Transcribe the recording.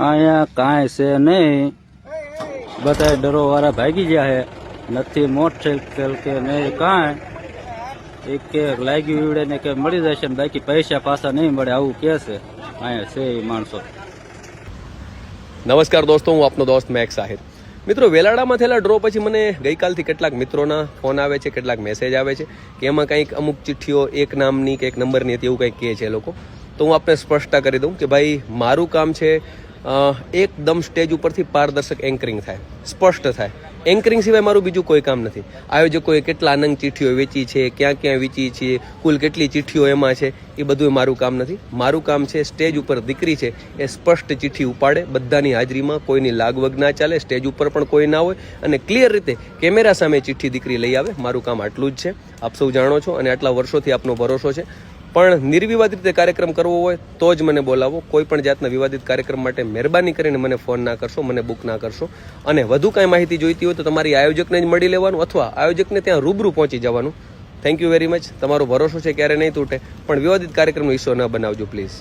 અહીંયા કાંઈ છે નહીં. બધા ડરોવાળા ભાગી ગયા છે. નથી મોટરસાઇકલ કે નહીં કાંઈ. એક કે લાગ્યું ઈવડે ને કે મળી જશે ને બાકી પૈસા પાછા નહીં મળે, આવું કહે છે. અહીંયા છે એ માણસો. નમસ્કાર દોસ્તો, હું આપનો દોસ્ત મેક સાહેબ મિત્રો, વેલાડામાં થયેલા ડ્રો પછી મને ગઈકાલથી કેટલાક મિત્રોના ફોન આવે છે, કેટલાક મેસેજ આવે છે કે એમાં કંઈક અમુક ચિઠ્ઠીઓ એક નામની કે એક નંબરની હતી એવું કંઈક કહે છે લોકો. તો હું આપને સ્પષ્ટતા કરી દઉં કે ભાઈ, મારું કામ છે એકદમ સ્ટેજ ઉપરથી પારદર્શક એન્કરિંગ થાય, સ્પષ્ટ થાય. એન્કરિંગ સિવાય મારું બીજું કોઈ કામ નથી. આયોજકોએ કેટલા અનંગ ચિઠ્ઠીઓ વેચી છે, ક્યાં ક્યાં વેચી છે, કુલ કેટલી ચિઠ્ઠીઓ એમાં છે, એ બધું મારું કામ નથી. મારું કામ છે સ્ટેજ ઉપર દીકરી છે, એ સ્પષ્ટ ચીઠી ઉપાડે, બધાની હાજરીમાં કોઈની લાગવગ ના ચાલે, સ્ટેજ ઉપર પણ કોઈ ના હોય, અને ક્લિયર રીતે કેમેરા સામે ચિઠ્ઠી દીકરી લઈ આવે, મારું કામ આટલું જ છે. આપ સૌ જાણો છો અને આટલા વર્ષોથી આપનો ભરોસો છે. પણ નિર્વિવાદિત રીતે કાર્યક્રમ કરવો હોય તો જ મને બોલાવો. કોઈ પણ જાતના વિવાદિત કાર્યક્રમ માટે મહેરબાની કરીને મને ફોન ના કરશો, મને બુક ના કરશો. અને વધુ કાંઈ માહિતી જોઈતી હોય તો તમારી આયોજકને જ મળી લેવાનું અથવા આયોજકને ત્યાં રૂબરૂ પહોંચી જવાનું. થેન્ક યુ વેરી મચ તમારો ભરોસો છે ક્યારે નહીં તૂટે, પણ વિવાદિત કાર્યક્રમનો હિસ્સો ન બનાવજો પ્લીઝ